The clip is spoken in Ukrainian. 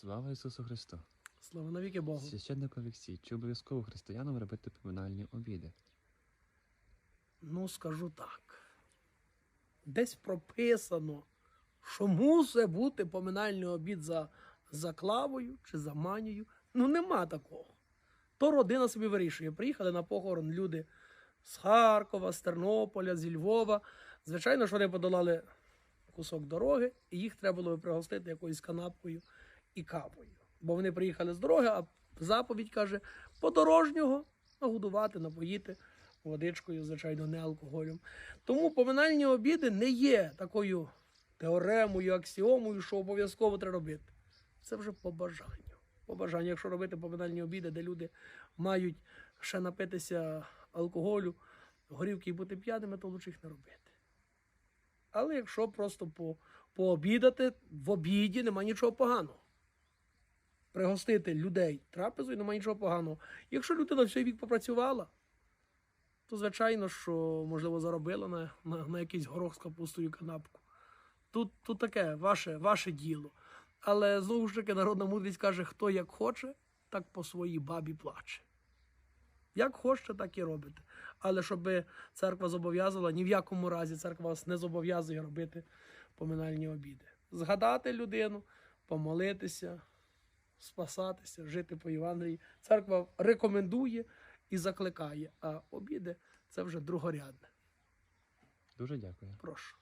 Слава Ісусу Христу! Слава навіки Богу. Священник Олексій, чи обов'язково християнам робити поминальні обіди? Ну, скажу так. Десь прописано, що мусить бути поминальний обід за, за клавою чи за манію. Ну, нема такого. То родина собі вирішує. Приїхали на похорон люди з Харкова, з Тернополя, зі Львова. Звичайно, що вони подолали кусок дороги, і їх треба було пригостити якоюсь канапкою і кавою. Бо вони приїхали з дороги, а заповідь каже, подорожнього нагодувати, напоїти водичкою, звичайно, не алкоголем. Тому поминальні обіди не є такою теоремою, аксіомою, що обов'язково треба робити. Це вже по бажанню. По бажанню, якщо робити поминальні обіди, де люди мають ще напитися алкоголю, горівки і бути п'яними, то лучше їх не робити. Але якщо просто по, пообідати, в обіді немає нічого поганого. Пригостити людей трапезою немає нічого поганого. Якщо людина всій вік попрацювала, то звичайно, що можливо заробила на, на, на якийсь горох з капустою канапку. Тут, тут таке ваше, ваше діло. Але знову ж таки народна мудрість каже, хто як хоче, так по своїй бабі плаче. Як хочете, так і робите. Але щоб церква зобов'язала, ні в якому разі церква вас не зобов'язує робити поминальні обіди. Згадати людину, помолитися, спасатися, жити по Євангелії. Церква рекомендує і закликає, а обіди це вже другорядне. Дуже дякую. Прошу.